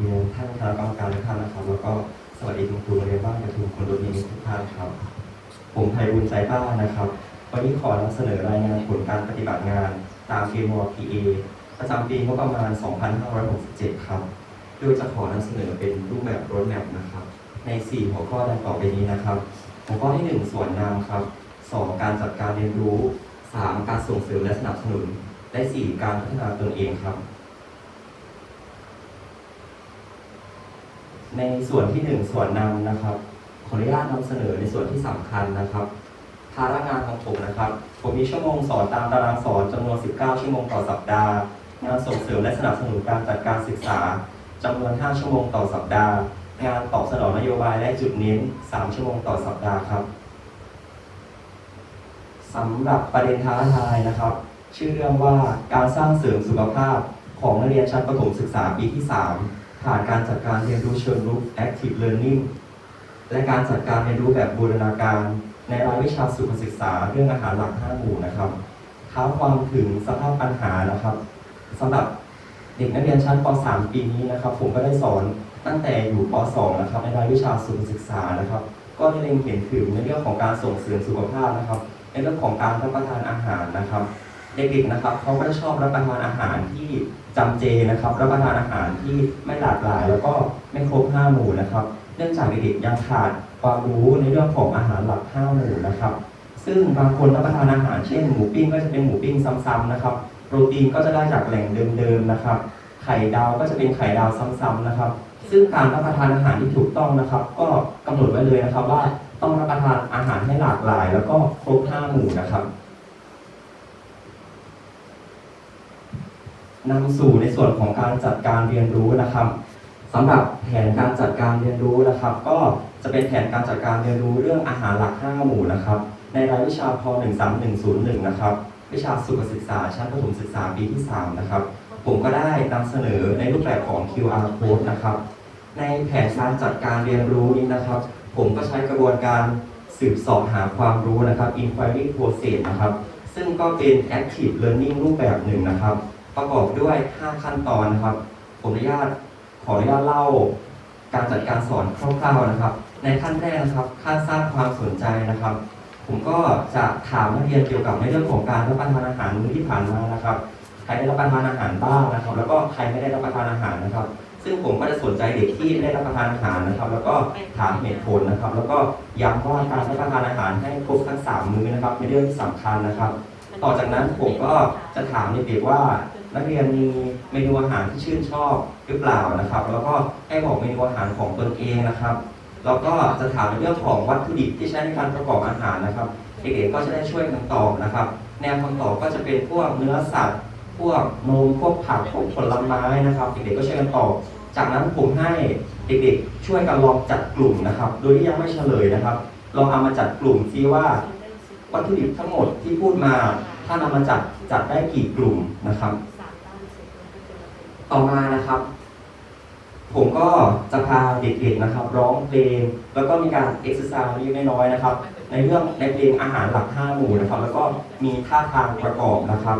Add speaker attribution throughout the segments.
Speaker 1: เรียนท่านคณะกรรมการทุกท่านนะครับ แล้วก็สวัสดีคุณครูเรียนบ้านกระทุมคนดูดีทุกท่านครับ ผมไพบุญใจบ้านนะครับ วันนี้ขอนำเสนอรายงานผลการปฏิบัติงาน ตามเกมวอ PA ประจำปีงบประมาณ 2567 ครับ โดยจะขอนำเสนอเป็นรูปแบบรถแมพนะครับ ใน 4 หัวข้อดังต่อไปนี้นะครับ หัวข้อที่ 1 ส่วนนามครับ 2 การจัดการเรียนรู้ 3 การส่งเสริมและสนับสนุน และ 4 การพัฒนาตนเองครับ ในส่วนที่ 1 ส่วนนำนะครับ ขออนุญาตนำเสนอในส่วนที่สำคัญนะครับ ภาระงานของผมนะครับ ผมมีชั่วโมงสอนตามตารางสอนจำนวน 19 ชั่วโมงต่อสัปดาห์ งานส่งเสริมและสนับสนุนการจัดการศึกษาจำนวน 5 ชั่วโมงต่อสัปดาห์ งานตอบสนองนโยบายและจุดเน้น 3 ชั่วโมงต่อสัปดาห์ครับสำหรับประเด็นท้าทายนะครับ ชื่อเรื่องว่าการสร้างเสริมสุขภาพของนักเรียนชั้นประถมศึกษาปีที่ 3 ผ่านการจัดการเรียนรู้เชิงรุก active learning และการจัดการเรียนรู้แบบบูรณาการ ในรายวิชาสุขศึกษาเรื่องอาหารหลัก5หมู่นะครับท้าความถึงสภาพปัญหานะครับสำหรับเด็กนักเรียนชั้นป .3 ปีนี้นะครับ ผมก็ได้สอนตั้งแต่อยู่ป .2 นะครับในรายวิชาสุขศึกษานะครับ ก็ได้เล็งเห็นถึงในเรื่องของการส่งเสริมสุขภาพนะครับ ในเรื่องของการรับประทานอาหารนะครับ เด็กๆนะครับเขาก็จะชอบรับประทานอาหารที่จำเจนะครับรับประทานอาหารที่ไม่หลากหลาย แล้วก็ไม่ครบห้าหมู่นะครับ เนื่องจากเด็กๆยังขาดความรู้ในเรื่องของอาหารหลักห้าหมู่นะครับ ซึ่งบางคนรับประทานอาหารเช่นหมูปิ้งก็จะเป็นหมูปิ้งซ้ำๆนะครับ โปรตีนก็จะได้จากแหล่งเดิมๆนะครับ ไข่ดาวก็จะเป็นไข่ดาวซ้ำๆนะครับ ซึ่งการรับประทานอาหารที่ถูกต้องนะครับ ก็กำหนดไว้เลยนะครับว่าต้องรับประทานอาหารให้หลากหลาย แล้วก็ครบห้าหมู่นะครับ นำสู่ในส่วนของการจัดการเรียนรู้นะครับสำหรับแผนการจัดการเรียนรู้นะครับ ก็จะเป็นแผนการจัดการเรียนรู้เรื่องอาหารหลัก 5 หมู่นะครับ ในรายวิชาพ 13101 นะครับ วิชาสุขศึกษาชั้นประถมศึกษาปีที่ 3 นะครับ ผมก็ได้นำเสนอในรูปแบบของ QR code นะครับ ในแผนการจัดการเรียนรู้นี้นะครับ ผมก็ใช้กระบวนการสืบสอบหาความรู้นะครับ inquiry process นะครับ ซึ่งก็เป็น active learning รูปแบบหนึ่งนะครับ ประกอบด้วย 5 ขั้นตอนนะครับ ผมอนุญาตขออนุญาตเล่า การจัดการสอนคร่าวๆนะครับ ในขั้นแรกนะครับขั้นสร้างความสนใจนะครับ ผมก็จะถามนักเรียนเกี่ยวกับในเรื่องของการรับประทานอาหารมื้อที่ผ่านมานะครับใครได้รับประทานอาหารบ้างนะครับ แล้วก็ใครไม่ได้รับประทานอาหารนะครับ ซึ่งผมก็จะสนใจเด็กที่ได้รับประทานอาหารนะครับ แล้วก็ถามเหตุผลนะครับ แล้วก็ย้ำว่าการรับประทานอาหารให้ครบทั้งสามมื้อนะครับเป็นเรื่องที่สำคัญนะครับ ต่อจากนั้นผมก็จะถามเด็กๆว่า นักเรียนมีเมนูอาหารที่ชื่นชอบหรือเปล่านะครับ แล้วก็ให้บอกเมนูอาหารของตนเองนะครับ แล้วก็จะถามในเรื่องของวัตถุดิบที่ใช้ในการประกอบอาหารนะครับเด็กๆก็จะได้ช่วยกันตอบนะครับ แนวคำตอบก็จะเป็นพวกเนื้อสัตว์ พวกนมพวกผักพวกผลไม้นะครับ เด็กๆก็ช่วยกันตอบ จากนั้นผมให้เด็กๆ ช่วยกันลองจัดกลุ่มนะครับ โดยที่ยังไม่เฉลยนะครับลองเอามาจัดกลุ่มซิว่าวัตถุดิบทั้งหมดที่พูดมา ถ้านำมาจัดจัดได้กี่กลุ่มนะครับ ต่อมานะครับ ผมก็จะพาเด็กๆนะครับ ร้องเพลง แล้วก็มีการเอ็กซ์ไซส์เล็กน้อยๆนะครับ ในเรื่องในเพลงอาหารหลัก5หมู่นะครับ แล้วก็มีท่าทางประกอบนะครับ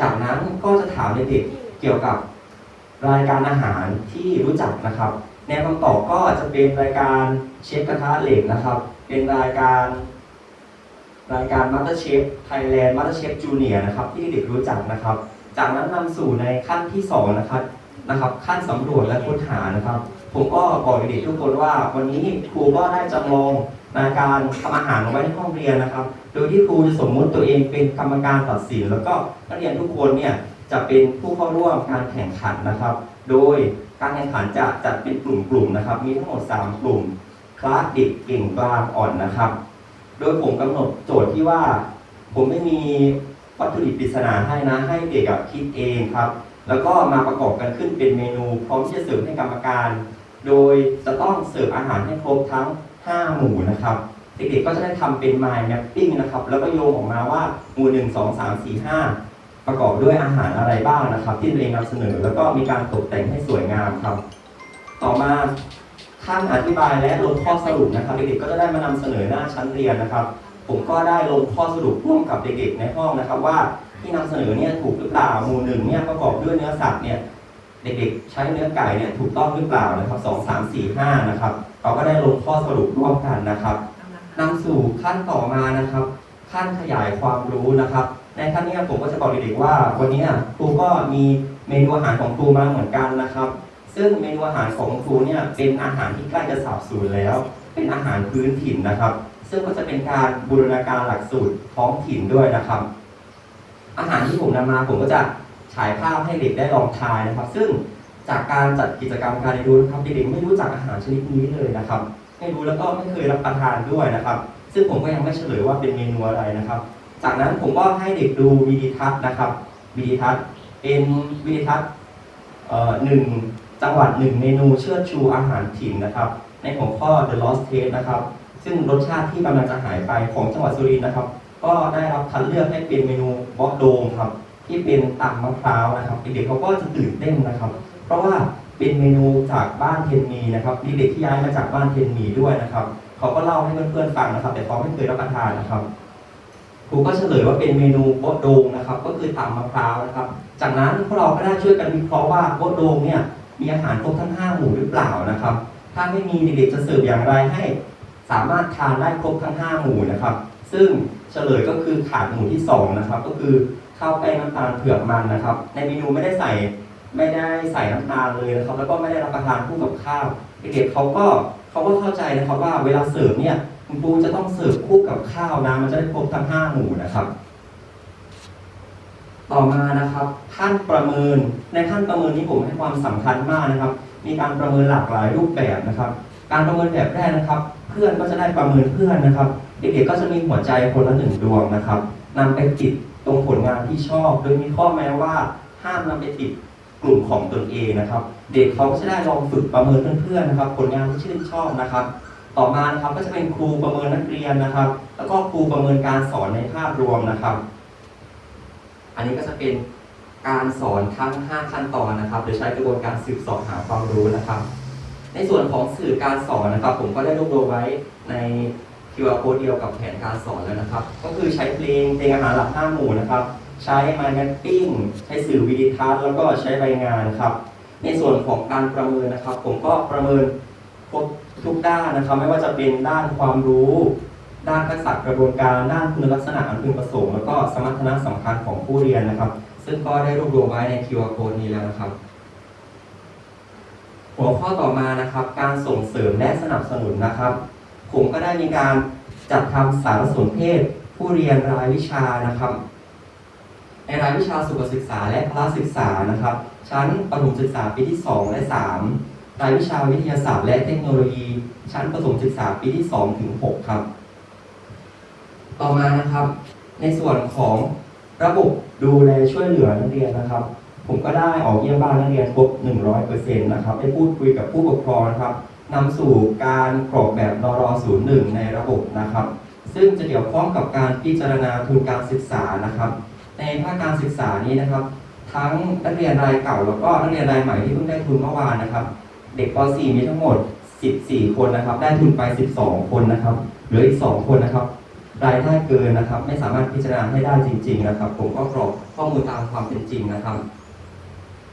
Speaker 1: จากนั้นก็จะถามเด็กๆเกี่ยวกับรายการอาหารที่รู้จักนะครับแนวคำตอบก็จะเป็นรายการเชฟกระทะเหล็กนะครับ เป็นรายการ รายการ MasterChef Thailand MasterChef Junior นะครับ ที่เด็กรู้จักนะครับ จากนั้นนำสู่ในขั้นที่สองนะครับนะครับ ขั้นสำรวจและค้นหานะครับ ผมก็บอกเด็กทุกคนว่า วันนี้ครูก็ได้จำลองในการทำอาหารเอาไว้ในห้องเรียนนะครับ โดยที่ครูจะสมมุติตัวเองเป็นกรรมการตัดสิน แล้วก็นักเรียนทุกคนเนี่ยจะเป็นผู้เข้าร่วมการแข่งขันนะครับ โดยการแข่งขันจะจัดเป็นกลุ่มๆนะครับ มีทั้งหมด 3 กลุ่มคลาสเด็กเก่งกลางอ่อนนะครับ โดยผมกำหนดโจทย์ที่ว่า ผมไม่มี วัตถุดิบปริศนาให้นะ ให้เด็กคิดเองครับ แล้วก็มาประกอบกันขึ้นเป็นเมนู พร้อมที่จะเสิร์ฟให้กรรมการ โดยจะต้องเสิร์ฟอาหารให้ครบทั้ง 5 หมู่นะครับ เด็กๆก็จะได้ทำเป็น mind mapping นะครับ แล้วก็โยงออกมาว่าหมู่ 1 2 3 4 5 ประกอบด้วยอาหารอะไรบ้างนะครับ ที่ตัวเองนำเสนอ แล้วก็มีการตกแต่งให้สวยงามครับ ต่อมาท่านอธิบายและลงข้อสรุปนะครับ เด็กๆก็จะได้มานำเสนอหน้าชั้นเรียนนะครับ ผมก็ได้ลงข้อสรุปร่วมกับเด็กๆในห้องนะครับ ว่าที่นำเสนอเนี่ยถูกหรือเปล่าหมู่หนึ่งเนี่ยประกอบด้วยเนื้อสัตว์เนี่ยเด็กๆ ใช้เนื้อไก่เนี่ยถูกต้องหรือเปล่านะครับสองสามสี่ห้านะครับเราก็ได้ลงข้อสรุปร่วมกันนะครับนำสู่ขั้นต่อมานะครับ ขั้นขยายความรู้นะครับ ในขั้นเนี้ยผมก็จะบอกเด็กๆว่า วันนี้ครูก็มีเมนูอาหารของครูมาเหมือนกันนะครับ ซึ่งเมนูอาหารของครูเนี่ยเป็นอาหารที่ใกล้จะสาบสูญแล้ว เป็นอาหารพื้นถิ่นนะครับ ซึ่งก็จะเป็นการบูรณาการหลักสูตรท้องถิ่นด้วยนะครับ อาหารที่ผมนำมาผมก็จะฉายภาพให้เด็กได้ลองทายนะครับ ซึ่งจากการจัดกิจกรรมการเรียนรู้นะครับเด็กๆไม่รู้จักอาหารชนิดนี้เลยนะครับไม่รู้แล้วก็ไม่เคยรับประทานด้วยนะครับ ซึ่งผมก็ยังไม่เฉลยว่าเป็นเมนูอะไรนะครับ จากนั้นผมก็ให้เด็กดูวิดีทัศน์นะครับวิดีทัศน์เป็นวิดีทัศน์เอ่อหนึ่งจังหวัดหนึ่งเมนูเชิดชูอาหารถิ่นนะครับ ในหัวข้อ The Lost Taste นะครับ ซึ่งรสชาติที่กำลังจะหายไปของจังหวัดสุรินทร์นะครับ ก็ได้รับคัดเลือกให้เป็นเมนูบอสโดงครับที่เป็นตำมะพร้าวนะครับเด็กๆเขาก็จะตื่นเต้นนะครับ เพราะว่าเป็นเมนูจากบ้านเทนมีนะครับเด็กๆที่ย้ายมาจากบ้านเทนมีด้วยนะครับเขาก็เล่าให้เพื่อนๆฟังนะครับ แต่เขาไม่เคยรับประทานนะครับครูก็เฉลยว่าเป็นเมนูโบะโดงนะครับ ก็คือตำมะพร้าวนะครับ จากนั้นพวกเราก็ได้ช่วยกันวิเคราะห์ว่าโบะโดงเนี่ยมีอาหารครบทั้งห้าหมู่หรือเปล่านะครับ ถ้าไม่มีเด็กๆจะเสิร์ฟอย่างไรให้ สามารถทานได้ครบทั้งห้าหมู่นะครับ ซึ่งเฉลยก็คือขาดหมู่ที่สองนะครับ ก็คือข้าวแป้งน้ำตาลเผือกมันนะครับ ในเมนูไม่ได้ใส่ไม่ได้ใส่น้ำตาลเลยนะครับ แล้วก็ไม่ได้รับประทานคู่กับข้าวเด็กๆเขาก็เขาก็เข้าใจนะครับว่าเวลาเสิร์ฟเนี่ยคุณครูจะต้องเสิร์ฟคู่กับข้าวนะมันจะได้ครบทั้งห้าหมู่นะครับ ต่อมานะครับขั้นประเมินในขั้นประเมินนี้ผมให้ความสำคัญมากนะครับ มีการประเมินหลากหลายรูปแบบนะครับ การประเมินแบบแรกนะครับ เพื่อนก็จะได้ประเมินเพื่อนนะครับ เด็กๆก็จะมีหัวใจคนละหนึ่งดวงนะครับนำไปติดตรงผลงานที่ชอบ โดยมีข้อแม้ว่าห้ามนำไปติดกลุ่มของตนเองนะครับ เด็กเขาก็จะได้ลองฝึกประเมินเพื่อนๆนะครับ ผลงานที่ชื่นชอบนะครับ ต่อมานะครับก็จะเป็นครูประเมินนักเรียนนะครับ แล้วก็ครูประเมินการสอนในภาพรวมนะครับ อันนี้ก็จะเป็นการสอนทั้ง 5 ขั้นตอนนะครับ โดยใช้กระบวนการสืบสอบหาความรู้นะครับ ในส่วนของสื่อการสอนนะครับ ผมก็ได้รวบรวมไว้ใน QR code เดียวกับแผนการสอนแล้วนะครับ ก็คือใช้เพลงเพลงอาหารหลักห้าหมู่นะครับ ใช้มาร์เก็ตติ้งใช้สื่อวิดีทัศน์แล้วก็ใช้รายงานครับ ในส่วนของการประเมินนะครับ ผมก็ประเมินครบทุกด้านนะครับ ไม่ว่าจะเป็นด้านความรู้ ด้านทักษะกระบวนการด้านคุณลักษณะอันพึงประสงค์แล้วก็สมรรถนะสำคัญของผู้เรียนนะครับ ซึ่งก็ได้รวบรวมไว้ใน QR code นี้แล้วนะครับ หัวข้อต่อมานะครับ การส่งเสริมและสนับสนุนนะครับ ผมก็ได้มีการจัดทำสารสนเทศ ผู้เรียนรายวิชานะครับในรายวิชาสุขศึกษาและพละศึกษานะครับ ชั้นประถมศึกษาปีที่ 2 และ 3 รายวิชาวิทยาศาสตร์และเทคโนโลยี ชั้นประถมศึกษาปีที่2ถึง6ครับ ต่อมานะครับ ในส่วนของระบบดูแลช่วยเหลือนักเรียนนะครับ ผมก็ได้ออกเยี่ยมบ้านนักเรียนครบ 100%นะครับได้พูดคุยกับผู้ปกครองนะครับนำสู่การกรอกแบบนร01 ในระบบนะครับ ซึ่งจะเกี่ยวข้องกับการพิจารณาทุนการศึกษานะครับ ในภาคการศึกษานี้นะครับ ทั้งนักเรียนรายเก่าแล้วก็นักเรียนรายใหม่ที่เพิ่งได้ทุนเมื่อวานนะครับ เด็กป .4 มีทั้งหมด 14 คนนะครับ ได้ทุนไป 12 คนนะครับเหลืออีก 2 คนนะครับรายได้เกินนะครับ ไม่สามารถพิจารณาให้ได้จริง ๆ นะครับ ผมก็กรอกข้อมูลตามความเป็นจริงนะครับ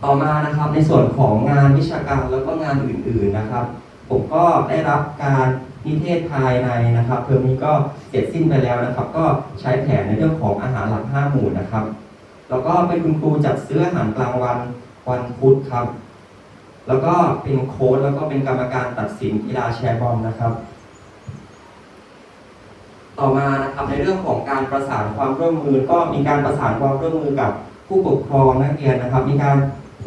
Speaker 1: ต่อมานะครับในส่วนของงานวิชาการแล้วก็งานอื่นๆนะครับ ผมก็ได้รับการนิเทศภายในนะครับเทอมนี้ก็เสร็จสิ้นไปแล้วนะครับ ก็ใช้แผนในเรื่องของอาหารหลักห้าหมู่นะครับ แล้วก็เป็นคุณครูจัดซื้ออาหารกลางวันวันพุธครับ แล้วก็เป็นโค้ชแล้วก็เป็นกรรมการตัดสินกีฬาแชร์บอลนะครับ ต่อมานะครับในเรื่องของการประสานความร่วมมือก็มีการประสานความร่วมมือกับผู้ปกครองนักเรียนนะครับ มีการ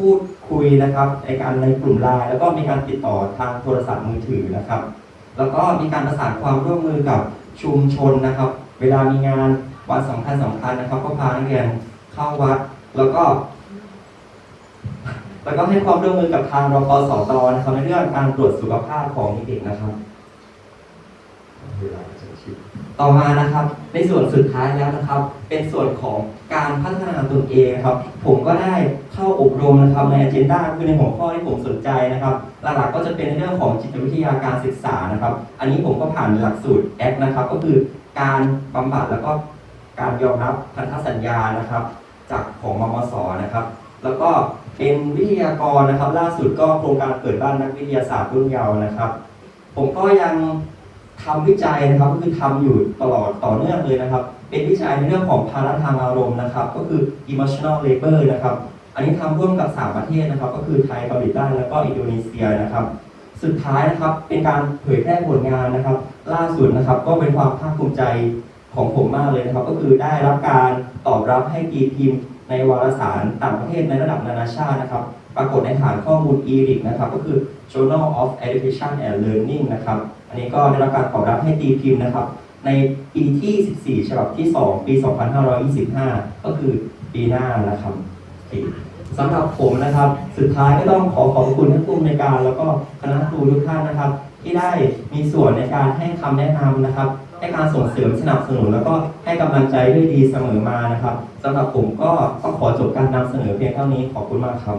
Speaker 1: พูดคุยนะครับในการในกลุ่มไลน์แล้วก็มีการติดต่อทางโทรศัพท์มือถือนะครับ แล้วก็มีการประสานความร่วมมือกับชุมชนนะครับ เวลามีงานวันสำคัญสำคัญนะครับ ก็พานักเรียนเข้าวัด แล้วก็ แล้วก็ให้ความร่วมมือกับทางรพสตนะครับในเรื่องการตรวจสุขภาพของเด็กนะครับ ต่อมานะครับ ในส่วนสุดท้ายแล้วนะครับ เป็นส่วนของการพัฒนาตนเองครับ ผมก็ได้เข้าอบรมนะครับใน agenda คือในหัวข้อที่ผมสนใจนะครับ หลักๆก็จะเป็นในเรื่องของจิตวิทยาการศึกษานะครับ อันนี้ผมก็ผ่านหลักสูตรแอคนะครับ ก็คือการบำบัดแล้วก็การยอมรับพันธสัญญานะครับ จากของมมสนะครับ แล้วก็เป็นวิทยากรนะครับ ล่าสุดก็โครงการเปิดบ้านนักวิทยาศาสตร์รุ่นเยาว์นะครับ ผมก็ยัง ทำวิจัยนะครับ ก็คือทำอยู่ตลอดต่อเนื่องเลยนะครับ เป็นวิจัยในเรื่องของภาระทางอารมณ์นะครับ ก็คือ emotional labor นะครับ อันนี้ทำร่วมกับ 3 ประเทศนะครับ ก็คือไทยเกาหลีใต้แล้วก็อินโดนีเซียนะครับ สุดท้ายนะครับเป็นการเผยแพร่ผลงานนะครับ ล่าสุดนะครับก็เป็นความภาคภูมิใจของผมมากเลยนะครับ ก็คือได้รับการตอบรับให้ตีพิมพ์ในวารสารต่างประเทศในระดับนานาชาตินะครับ ปรากฏในฐานข้อมูล ERIC นะครับ ก็คือ Journal of Education and Learning นะครับ อันนี้ก็ได้รับการตอบรับให้ตีพิมพ์นะครับ ในปีที่ 14 ฉบับที่ 2 ปี 2525 ก็คือปีหน้านะครับสำหรับผมนะครับ สุดท้ายก็ต้องขอขอบคุณท่านผู้อำนการ แล้วก็คณะครูทุกท่านนะครับ ที่ได้มีส่วนในการให้คำแนะนำนะครับให้การส่งเสริมสนับสนุน แล้วก็ให้กำลังใจด้วยดีเสมอมานะครับสำหรับผมก็ต้องขอจบการนำเสนอเพียงเท่านี้ขอบคุณมากครับ